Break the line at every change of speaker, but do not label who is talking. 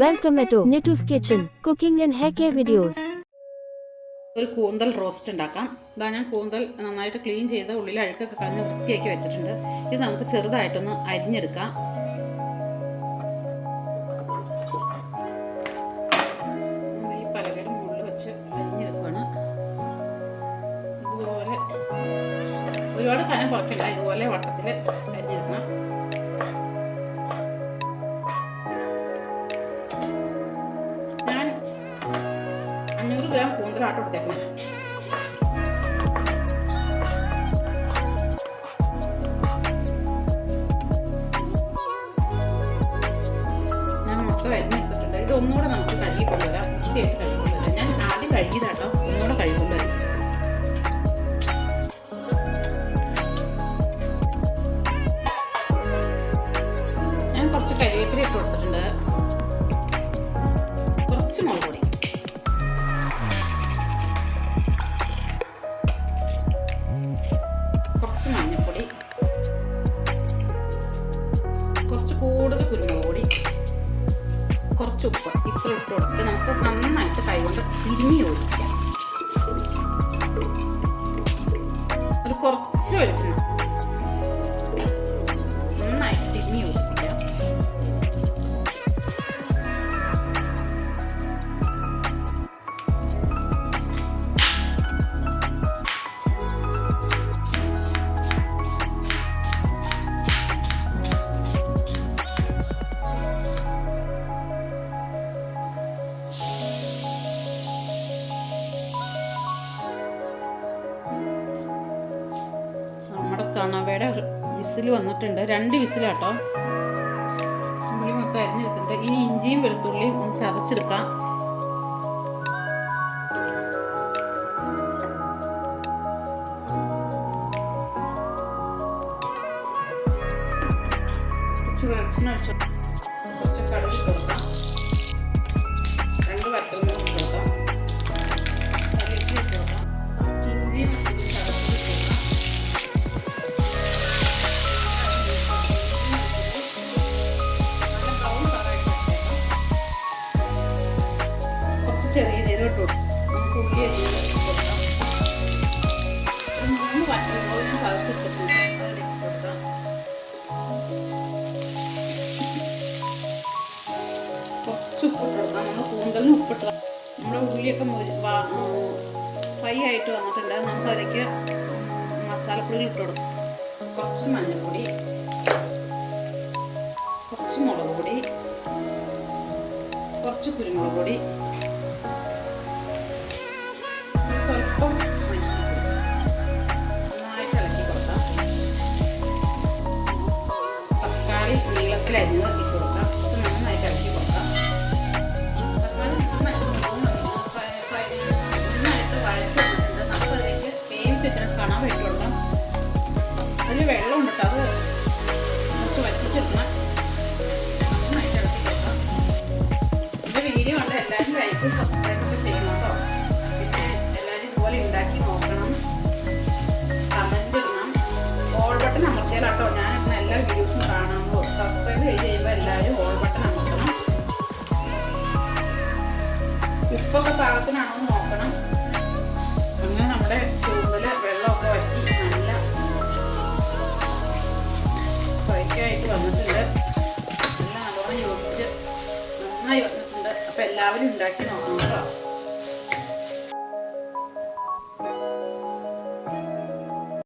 Welcome to Nitu's Kitchen, cooking and care videos.
ഒരു കൂന്തൽ roast ഉണ്ടാക്കാം. ഇതാ ഞാൻ കൂന്തൽ നന്നായിട്ട് ക്ലീൻ ചെയ്ത് ഉള്ളിൽ അഴുക്കൊക്കെ കളഞ്ഞ് വൃത്തിയാക്കി വെച്ചിട്ടുണ്ട്. ഇത് നമുക്ക് ചെറുതായിട്ടൊന്ന് അരിഞ്ഞെടുക്കാം. ഈ പലകയുടെ മുകളിൽ വെച്ച് അരിഞ്ഞെടുക്കുകയാണ്. ഇതുപോലെ ഒരുപാട് കനം കുറയ്ക്കണ്ട ഇതുപോലെ വട്ടത്തിൽ അരിഞ്ഞെടുക്കണം. ഗ്രാം കൂന്തലാട്ട് കൊടുത്തേക്കണം ഞാൻ മൊത്തം അരിഞ്ഞെടുത്തിട്ടുണ്ട് ഇത് ഒന്നുകൂടെ നമുക്ക് കഴുകി കൊണ്ടുവരാം വൃത്തിയായിട്ട് കഴുകി കൊണ്ടുവരാം ഞാൻ ആദ്യം കഴുകിയതാട്ടോ ഒന്നുകൂടെ കഴുകി കൊണ്ടുവരാം ഞാൻ കുറച്ച് കരിവേപ്പില ഇട്ട് കൊടുത്തിട്ടുണ്ട് കുറച്ച് മുളക് മഞ്ഞൾപ്പൊടി കുറച്ച് കൂടുതൽ കുരുമുളക് പൊടി കുറച്ച് ഉപ്പ് ഇത്ര ഇട്ട് കൊടുത്ത് നമുക്ക് നന്നായിട്ട് കൈകൊണ്ട് തിരുമി യോജിക്കാം ഒരു കുറച്ച് വെളിച്ചെണ്ണ കണവയുടെ വിസിൽ വന്നിട്ടുണ്ട്. രണ്ട് വിസിലാട്ടോ. ഉള്ളി മൊത്തം അരിഞ്ഞെടുത്തിട്ടുണ്ട് ഇനി ഇഞ്ചിയും വെളുത്തുള്ളിയും ഒന്ന് ചതച്ചെടുക്കാം. കുറച്ച് വെളിച്ചെണ്ണ കുറച്ച് കടുക് കൊടുക്കാം. ഇട്ട് നമുക്ക് ഉള്ളി അരിഞ്ഞത് ഇട്ട് കൊടുക്കാം ഒരു മൂന്ന് വറ്റൽമുളക് ഞാൻ ചതച്ചിട്ടിട്ടുണ്ട് അതിലേക്ക് കൊടുക്കാം കുറച്ച് ഉപ്പ് കൊടുക്കാം നമ്മൾ കൂന്തലിന് ഉപ്പിട്ട് നമ്മുടെ ഉള്ളിയൊക്കെ ഫ്രൈ ആയിട്ട് വന്നിട്ടുണ്ട് നമുക്ക് അതിലേക്ക് മസാലപ്പൊടികൾ ഇട്ട് കൊടുക്കാം. കുറച്ച് മഞ്ഞൾപ്പൊടി കുറച്ച് മുളക് പൊടി കുറച്ച് കുരുമുളക് പൊടി നന്നായിട്ട് ഇളക്കി കൊടുക്കാം. തക്കാളി നീളത്തിലരിഞ്ഞ് ഇട്ട് കൊടുക്കാം ഇത് നന്നായിട്ട് ഇളക്കി കൊടുക്കാം. തക്കാളി നന്നായിട്ട് മൂന്ന് ഫ്രൈ ഫ്രൈ നന്നായിട്ട് വഴറ്റി വന്നിട്ടുണ്ട് നമുക്കതിലേക്ക് വേവിച്ച് വെച്ചിട്ട് കണവ ഇട്ട് കൊടുക്കാം. അതിൽ വെള്ളം ഉണ്ട് കേട്ടോ. അത് ഉപ്പൊക്കെ പാകത്തിനാണോ എന്ന് നോക്കണം. അങ്ങനെ നമ്മുടെ കൂടുതൽ വെള്ളമൊക്കെ വറ്റി നല്ല ഫ്രൈക്കായിട്ട് വന്നിട്ടുണ്ട്. നല്ല നല്ലോണം യോജിച്ച് നന്നായി വന്നിട്ടുണ്ട്. അപ്പം എല്ലാവരും ഉണ്ടാക്കി നോക്കണം കേട്ടോ